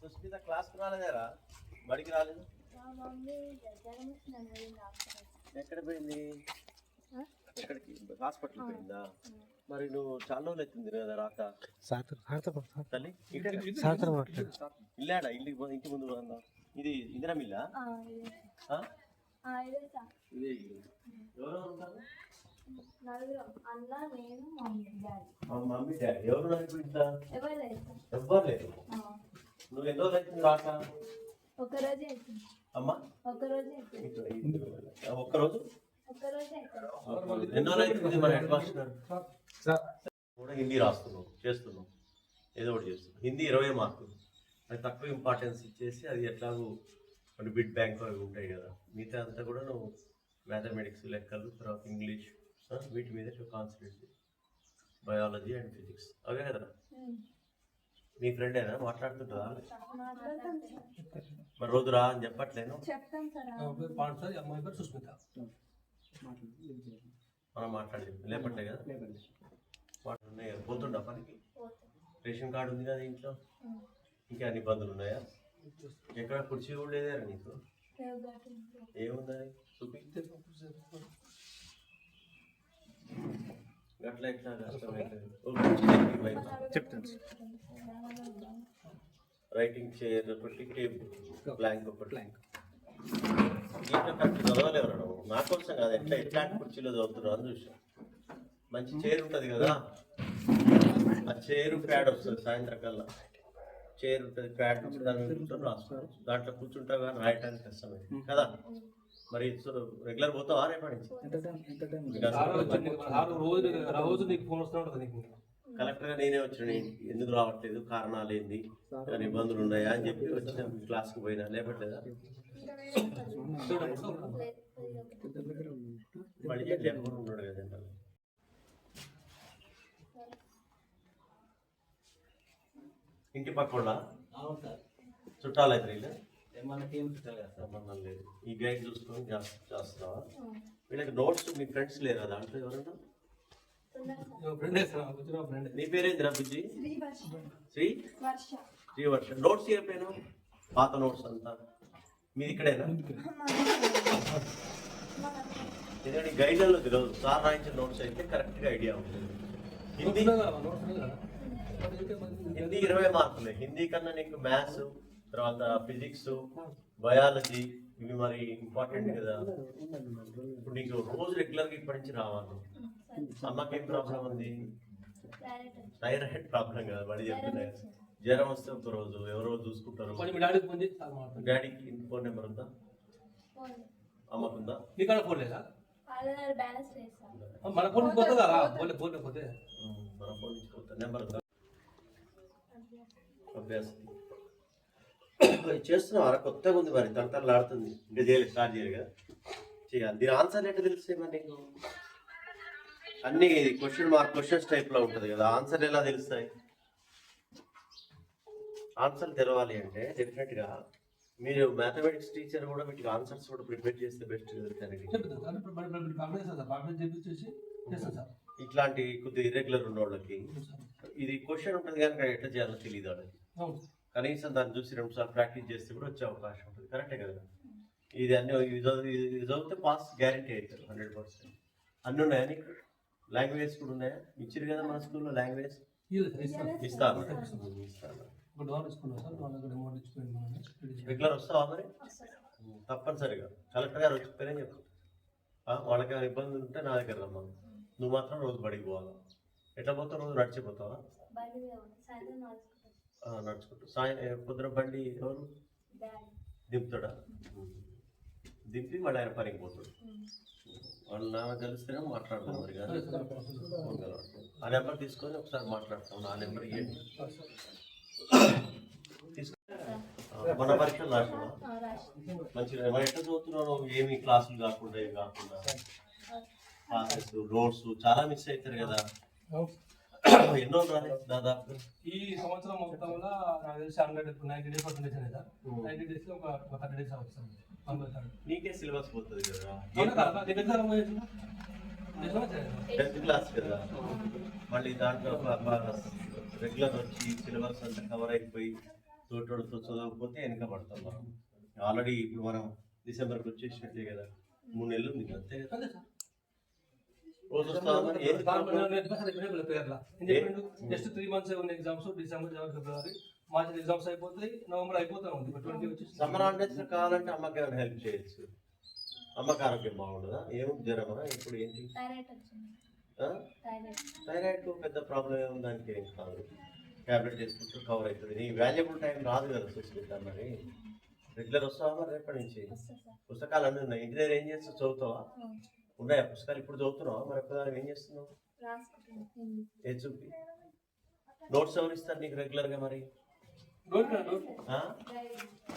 సుస్మిత క్లాస్కి రాలేదారా? బడికి రాలేదు? ఎక్కడ పోయింది? ఎక్కడికి? హాస్పిటల్ పోయిందా? మరి నువ్వు చాలా రోజులు అవుతుంది కదా రాక. సాయంత్రం సాయంత్రం తల్లి ఇల్లాడా ఇంటికి పో- ఇంటి ముందు ఇది ఇందిరా మిల్లా? ఆ? ఇదే. ఎవరెవరు ఉంటారు? Mummy daddy. మా మమ్మీ డాడీ. ఎవరు ఇప్పుడు ఇంట్లో? ఎవ్వరు లేదు నువ్వు ఎన్ని అవుతుంది రాక? ఒక రోజే అవుతుంది. అమ్మా? ఒక రోజే అవుతుంది. ఇటు- ఇటు- ఒక్కరోజు ఎన్నో మరి హెడ్ మాస్టర్ కూడా హిందీ రాస్తున్నావు చేస్తున్నావు. ఏదో ఒకటి చేస్తున్నావు. హిందీ ఇరవై మార్కులు. అది తక్కువ ఇంపార్టెన్స్ ఇచ్చేసి అది ఎట్లాగో కొన్ని బిడ్ బ్యాంక్ అవి ఉంటాయి కదా. మిగతా అంతా కూడా నువ్వు మ్యాథమెటిక్స్ లెక్కలు తర్వాత ఇంగ్లీష్ ఆ, వీటి మీద కాన్సన్ట్రేట్ బయాలజీ అండ్ ఫిజిక్స్ అవే కదా. మీ ఫ్రెండ్ అయినా మాట్లాడుతుంటుందా మాట్లాడతాం సార్ మరి రోజు రా అని చెప్పట్లేను. సార్ సుస్మిత. మనం మాట్లాడి లేపట్లే కదా? పోతుండా పనికి? రేషన్ కార్డు ఉంది కదా ఇంట్లో. ఇంకా అన్ని ఇబ్బందులు ఉన్నాయా? ఎక్కడ కుర్చీ కూడా లేదారా నీకు. ఏముందని చూపి. గట్ల చెప్తాను రైటింగ్ చైర్ ఒకటి టేబుల్ బ్లాంక్ ఒకటి. బ్లాంక్ దీంట్లో కరెక్ట్ చదవలేవరా నువ్వు. నా కోసం కాదు ఎట్లా ఎట్లాంటి కుర్చీలో చదువుతున్నావు అని చూసా మంచి చైర్ ఉంటుంది కదా. ఆ చైర్ ప్యాడ్ వస్తుంది సాయంత్రం కల్లా చైర్ ఉంటుంది ప్యాడ్ ఉంటుంది దాంట్లో కూర్చుంటావు కానీ రాయటానికి కష్టమైంది కదా? మరి రెగ్యులర్ పోతావా రేపటి నుంచి? ఆరు రోజు రోజు నీకు ఫోన్ వస్తూ ఉంటుంది నీకు. కలెక్టర్గా నేనే వచ్చిన ఎందుకు రావట్లేదు కారణాలు ఏంది ఇబ్బందులు ఉన్నాయా అని చెప్పి వచ్చిన క్లాస్కి పోయినా లేపట్లేదా? మళ్ళీ లేకుండా ఉన్నాడు కదండి ఇంటి చుట్టాలు అయితే వీళ్ళు? మనకేం చుట్టాలి కదా సార్ సంబంధం లేదు. ఈ గైడ్ చూసుకొని చేస్తున్నావా వీళ్ళకి నోట్స్ మీ ఫ్రెండ్స్ లేరా దాంట్లో ఎవరన్నా? ఫ్రెండ్ సార్ వచ్చిన ఫ్రెండ్ నీ పేరేందిరా బుజ్జి? శ్రీ వర్ష. శ్రీ? వర్ష. నోట్స్ చెప్పాను పాత నోట్స్ అంతా. మీది ఇక్కడేనా? ఎందుకంటే గైడ్లలో తెలియదు సార్ రాయించిన నోట్స్ అయితే కరెక్ట్గా ఐడియా ఉంటుంది హిందీ హిందీ ఇరవై మార్కులే. హిందీ కన్నా నీకు మ్యాథ్స్ తర్వాత ఫిజిక్స్ బయాలజీ ఇవి మరి ఇంపార్టెంట్ కదా. ఇప్పుడు నీకు రోజు రెగ్యులర్గా ఇప్పటి నుంచి రావాలి. అమ్మకి ఏం ప్రాబ్లం ఉంది? థైరాయిడ్ ప్రాబ్లం కదా బడి చెప్తున్నాయి. జ్వరం వస్తే ఒక రోజు ఎవరో చూసుకుంటారు. మీ డాడీకి ఫోన్ నెంబర్ ఉందా? అమ్మకుందా నీ కాడ ఫోన్ లేదా? మన ఫోన్ పోతుంది? కదా పోలే పోలే పోతే. ఉమ్, మన ఫోన్ నుంచి నెంబర్ ఉందా? అభ్యాసం. చేస్తున్నావు? కొత్తగా ఉంది మరి. తడతడలాడుతుంది ఇంకా చేయలేదు. స్టార్ట్ చేయరు కదా. చేయాలి. దీని ఆన్సర్ ఎట్లా తెలుస్తాయి మరి నీకు? అన్ని క్వశ్చన్ మార్క్ క్వశ్చన్స్ టైప్లో ఉంటది కదా. ఆన్సర్ ఎలా తెలుస్తాయి? ఆన్సర్ తెలవాలి అంటే డెఫినెట్గా మీరు మ్యాథమెటిక్స్ టీచర్ కూడా వీటికి ఆన్సర్స్ కూడా ప్రిపేర్ చేస్తే బెస్ట్ ఇట్లాంటి కొద్దిగా ఇర్రెగ్యులర్ ఉన్న వాళ్ళకి. ఇది క్వశ్చన్ ఉంటుంది కనుక ఎట్లా చేయాలో తెలియదు వాళ్ళకి. కనీసం దాన్ని చూసి రెండు సార్లు ప్రాక్టీస్ చేస్తే కూడా వచ్చే అవకాశం ఉంటుంది. కరెక్టే కదా? ఇది అన్ని ఇది చదివి- ఇది చదివితే పాస్ గ్యారంటీ అవుతారు హండ్రెడ్ పర్సెంట్. అన్ని ఉన్నాయా నీకు? లాంగ్వేజ్ కూడా ఉన్నాయా? ఇచ్చారు కదా మన స్కూల్లో లాంగ్వేజ్? ఇస్తాను. రెగ్యులర్ వస్తావా మరి? తప్పనిసరిగా. కలెక్టర్ గారు వచ్చిపోయినా చెప్పు? ఆ, వాళ్ళకి ఏమైనా ఇబ్బంది ఉంటే నా దగ్గర రమ్మా నువ్వు మాత్రం రోజు బడికి పోవాలి? ఎట్లా పోతావు? రోజు నడిచిపోతావా? నడుచుకుంటాం ఆ, నడుచుకుంటూ. సాయం పొద్దున బండి ఎవరు? దింపుతాడా? దింపి మళ్ళీ ఆయన పనికి పోతాడు. వాళ్ళు నాన్న కలిస్తేనే మాట్లాడతాం మరి కానీ. ఆ నెంబర్ తీసుకొని ఒకసారి మాట్లాడతాం. నా నెంబర్ ఆ, మన పరీక్షలు రాసినా. రాసి మంచిగా ఎట్లా చదువుతున్నావు? నువ్వు? ఏమి క్లాసులు కాకుండా ఇవి కాకుండా? క్లాసెస్ రోడ్స్ చాలా మిస్ అవుతారు కదా. ఎన్నో రాలేదు దాదాపు? ఈ సంవత్సరం మొత్తంలో నాకు తెలిసి hundred ninety days percentage sir. Ninety days ఒక ఒక థర్టీ డేస్ థర్డ్ నీకే సిలబస్ పోతుంది కదా? టెన్త్ క్లాస్ కదా. మళ్ళీ దాంట్లో రెగ్యులర్ వచ్చి సిలబస్ అంతా కవర్ అయిపోయి తోటోడితో చదవకపోతే వెనక పడతాం మనం. ఆల్రెడీ ఇప్పుడు మనం డిసెంబర్కి వచ్చేసినట్టే కదా. మూడు నెలలు ఉంది అంతే కదా అంతే సార్ రోజు వస్తామని ఏది జస్ట్ త్రీ మంత్స్ ఉన్న ఎగ్జామ్స్ డిసెంబర్ జనవరి ఫిబ్రవరి మార్చి ఎగ్జామ్స్ అయిపోతాయి. నవంబర్ అయిపోతా ఉంది. ట్వంటీ వచ్చి సమ్మర్ హాలిడేస్ కావాలంటే అమ్మకి ఏమైనా హెల్ప్ చేయొచ్చు. అమ్మకి ఆరోగ్యం బాగుండదా? ఏముంది జ్వరమా ఇప్పుడు ఏంటి? థైరాయిడ్ పెద్ద ప్రాబ్లం ఏముంది దానికి ఏం కాదు. ట్యాబ్లెట్ చేసుకుంటూ కవర్ అవుతుంది. నీ వాల్యుబుల్ టైం రాదు కదా సుస్మిత మరి. రెగ్యులర్ వస్తావా రేపటి నుంచి? పుస్తకాలు అన్నీ ఉన్నాయి. ఇంటి దగ్గర ఏం చేస్తావు చదువుతావా? ఉన్నాయా పుస్తకాలు? ఇప్పుడు చదువుతున్నావా? మరి ఎప్పుడు ఏం చేస్తున్నావు? ఏ చూపి? నోట్స్ ఎవరు ఇస్తారు నీకు రెగ్యులర్గా మరి? డోంట్ డోంట్ ఆ?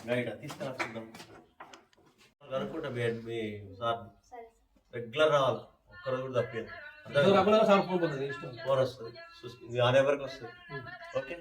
గైడ్ తీసుకురా చూద్దాం. అనుకుంటా మీ మీ సార్ రెగ్యులర్ రావాలి. ఒక్కరోజు కూడా తప్పేది. ఫోన్ వస్తుంది. ఆన్ ఎవరికి వస్తుంది. ఓకే.